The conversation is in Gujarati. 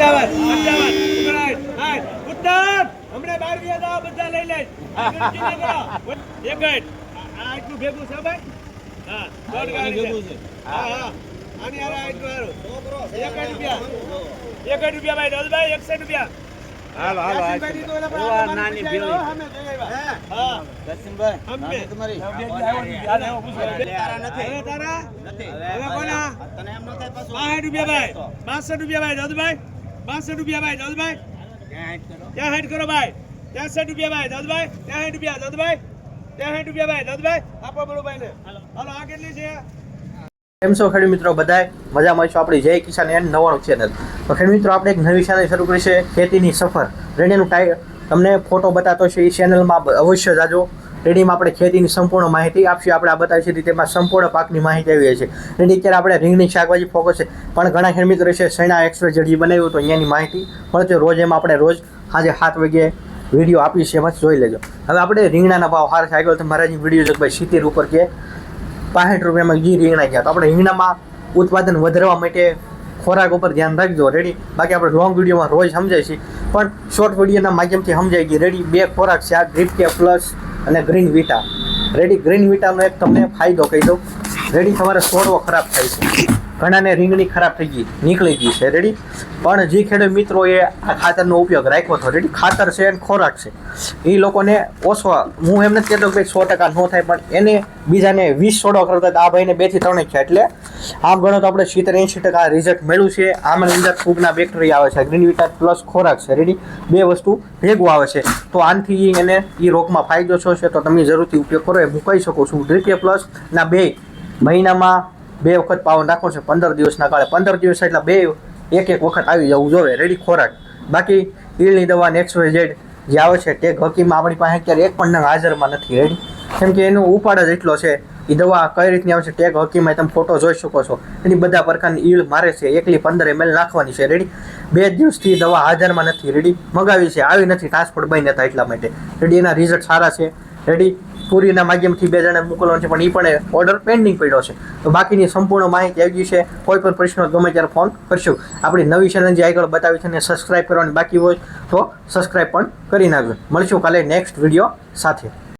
પંચાવન પંચાવન ઉત્તમ! હમણાં બાર ગયા હતા બધા લઈ લે. એક આ આટલું ભેગું છે ભાઈ? હા દોઢ ગાડી છે. હા. હા આની હારે આટલું હારું. એક રૂપિયા. એક રૂપિયા ભાઈ દસભાઈ એકસઠ રૂપિયા. હાલો હાલો નાની ભેળી. લો, સામે જઈ આવ્યા. હા. દર્શનભાઈ અમે. તમારી તારા નથી. હવે કોના? તને એમ ન થાય પાછું બાસઠ રૂપિયા ભાઈ. બાસઠ રૂપિયા ભાઈ દસભાઈ બાસઠ રૂપિયા ભાઈ દસભાઈ ત્યાં હેડ કરો ભાઈ. ત્યાં સાઠ રૂપિયા ભાઈ દાદભાઈ ત્યાં હેઠ રૂપિયા દસભાઈ ત્યાં હેઠ રૂપિયા ભાઈ દસભાઈ આપો બોલો ભાઈ ને હાલો, આ કેટલી છે? કેમ છો ખેડૂત મિત્રો? બધાય મજામાં છો? આપણી જય કિસાન એન્ડ નવાણું ચેનલ તો ખેડૂત મિત્રો, આપણે એક નવી ચેનલ શરૂ કરી છે ખેતીની સફર. રેડિયાનું ટાઈ તમને ફોટો બતાતો છે એ ચેનલમાં અવશ્ય જાજો. રેડીમાં આપણે ખેતીની સંપૂર્ણ માહિતી આપશું. આપણે આ બતાવી છીએ તેમાં સંપૂર્ણ પાકની માહિતી આવી છે. રેડી અત્યારે આપણે રીંગણી, શાકભાજી, ફોકસ છે. પણ ઘણા ખેડ મિત્રો છે સેના એક્સપ્રેસ જડી બનાવ્યું તો અહીંયાની માહિતી મળશે રોજ એમાં આપણે રોજ આજે સાત વાગે વીડિયો આપીશ એમાં જોઈ લેજો. હવે આપણે રીંગણાના ભાવ હાર આગળ તો મારા વીડિયો છે ભાઈ સિત્તેર ઉપર કે પાસઠ રૂપિયામાં ઘી રીંગણા ગયા. તો આપણે રીંગણામાં ઉત્પાદન વધારવા માટે ખોરાક ઉપર ધ્યાન રાખજો. રેડી? બાકી આપણે લોંગ વિડીયોમાં રોજ સમજાય છે પણ શોર્ટ વિડીયોના માધ્યમથી સમજાય ગઈ રેડી બે ખોરાક છે. આ ડ્રીપ કે પ્લસ અને ગ્રીન વિટા રેડી ગ્રીન વિટાનો એક તમને ફાયદો કહી દઉં. રેડી તમારે સોડવો ખરાબ થાય છે. ઘણાને રીંગણી ખરાબ થઈ ગઈ, નીકળી ગઈ છે, રેડી? પણ જે ખેડૂત મિત્રોએ આ ખાતરનો ઉપયોગ રાખ્યો હતો, રેડી? ખાતર છે અને ખોરાક છે. એ લોકોને ઓછો હું એમ નથી કહેતો કે સો ટકા ન થાય, પણ એને બીજાને વીસ સોડો કરતા આ ભાઈને બેથી ત્રણ છે. એટલે આમ ગણો તો આપણે સિત્તેર એંશી ટકા રિઝલ્ટ મળ્યું છે. આમાં અંદર ફૂગના બેક્ટેરિયા આવે છે ગ્રીન વિટા પ્લસ ખોરાક છે, રેડી? બે વસ્તુ ભેગું આવે છે. તો આનાથી એને એ રોગમાં ફાયદો છે, તો તમે જરૂરથી ઉપયોગ કરો. એ હું કહી શકું છું, દ્વિતીય પ્લસ ના બે મહિનામાં બે વખત પાવન રાખો છે, પંદર દિવસના કાળે. પંદર દિવસ એટલે બે, એક એક વખત આવી જવું જોઈએ રેડી ખોરાક. બાકી ઈળની દવા નેક્સ ઝેડ જે આવે છે તે હકીમાં આપણી પાસે અત્યારે એક પણ હાજરમાં નથી રેડી કેમ કે એનો ઉપાડ જ એટલો છે એ દવા કઈ રીતની આવે છે ટેગ હકીમાં તમે ફોટો જોઈ શકો છો. એની બધા પ્રકારની ઈળ મારે છે, એકલી પંદર એમએલ નાખવાની છે રેડી બે દિવસથી દવા હાજરમાં નથી રેડી મગાવી છે, આવી નથી ટ્રાન્સપોર્ટ બંધ હતા એટલા માટે. રેડી એના રિઝલ્ટ સારા છે રેડી પૂરીના માધ્યમથી બે જણા મોકલવાનું છે, પણ એ પણ ઓર્ડર પેન્ડિંગ પડ્યો છે. તો બાકીની સંપૂર્ણ માહિતી આવી ગઈ છે. કોઈ પણ પ્રશ્નો ગમે ત્યારે ફોન કરશું. આપણી નવી ચેનલ જે આગળ બતાવી છે અને સબસ્ક્રાઈબ કરવાની બાકી હોય તો સબસ્ક્રાઈબ પણ કરી નાખજો. મળશું કાલે નેક્સ્ટ વીડિયો સાથે.